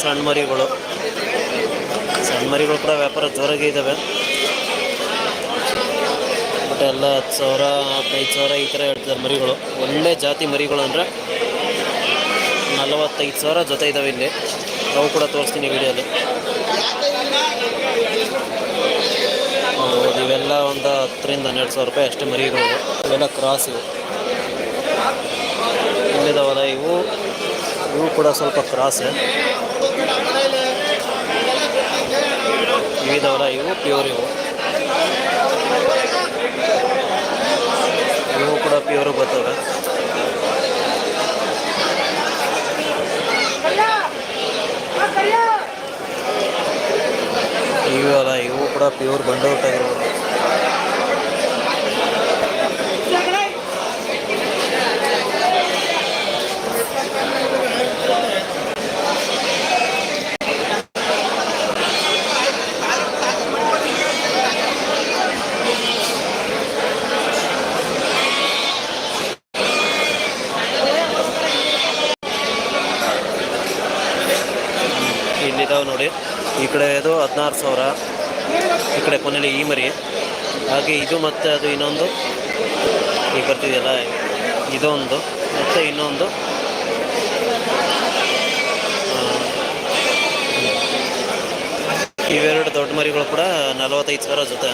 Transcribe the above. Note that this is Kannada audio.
ಸಣ್ಣ ಮರಿಗಳು ಸಣ್ಣ ಮರಿಗಳು ಕೂಡ ವ್ಯಾಪಾರ ಜೋರಾಗಿ ಇದ್ದಾವೆ ಬಟ್ ಎಲ್ಲ ಹತ್ತು ಸಾವಿರ, ಹದಿನೈದು ಸಾವಿರ ಈ ಥರ ಹೇಳ್ತಿದ್ದಾರೆ ಮರಿಗಳು. ಒಳ್ಳೆ ಜಾತಿ ಮರಿಗಳು ಅಂದರೆ ನಲವತ್ತೈದು ಸಾವಿರ ಜೊತೆ ಇದ್ದಾವೆ ಇಲ್ಲಿ. ಅವು ಕೂಡ ತೋರಿಸ್ತೀನಿ ವಿಡಿಯೋಲಿ. ಇವೆಲ್ಲ ಒಂದು ಹತ್ತರಿಂದ ಹನ್ನೆರಡು ಸಾವಿರ ರೂಪಾಯಿ ಅಷ್ಟೇ ಮರಿಗಳು. ಇವು. ಇವೆಲ್ಲ ಕ್ರಾಸ್ ಇವು. ಇಲ್ಲಿದಾವಲ್ಲ ಇವು. ಇವು ಕೂಡ ಸ್ವಲ್ಪ ಕ್ರಾಸ್. ಇವಿದಾವಲ್ಲ ಇವು ಪ್ಯೂರ್ ಇವು. ಇವು ಕೂಡ ಪ್ಯೂರ್ ಬರ್ತವೆ ಇವು ಅಲ್ಲ ಇವು ಕೂಡ ಪ್ಯೂರ್ ಬಂಡೌಟ್ ಆಗಿರೋದು ಇಲ್ಲಿದಾವೆ ನೋಡಿ. ಈ ಕಡೆ ಇದು ಹದಿನಾರು ಸಾವಿರ. ಈ ಕಡೆ ಕೊನೆಯಲ್ಲಿ ಈ ಮರಿ. ಹಾಗೆ ಇದು ಮತ್ತು ಅದು ಇನ್ನೊಂದು. ಈಗ ಬರ್ತಿದೆಯಲ್ಲ? ಇದೊಂದು. ಮತ್ತು ಇನ್ನೊಂದು. ಇವೆರಡು ದೊಡ್ಡ ಮರಿಗಳು ಕೂಡ ನಲವತ್ತೈದು ಸಾವಿರ ಜೊತೆ.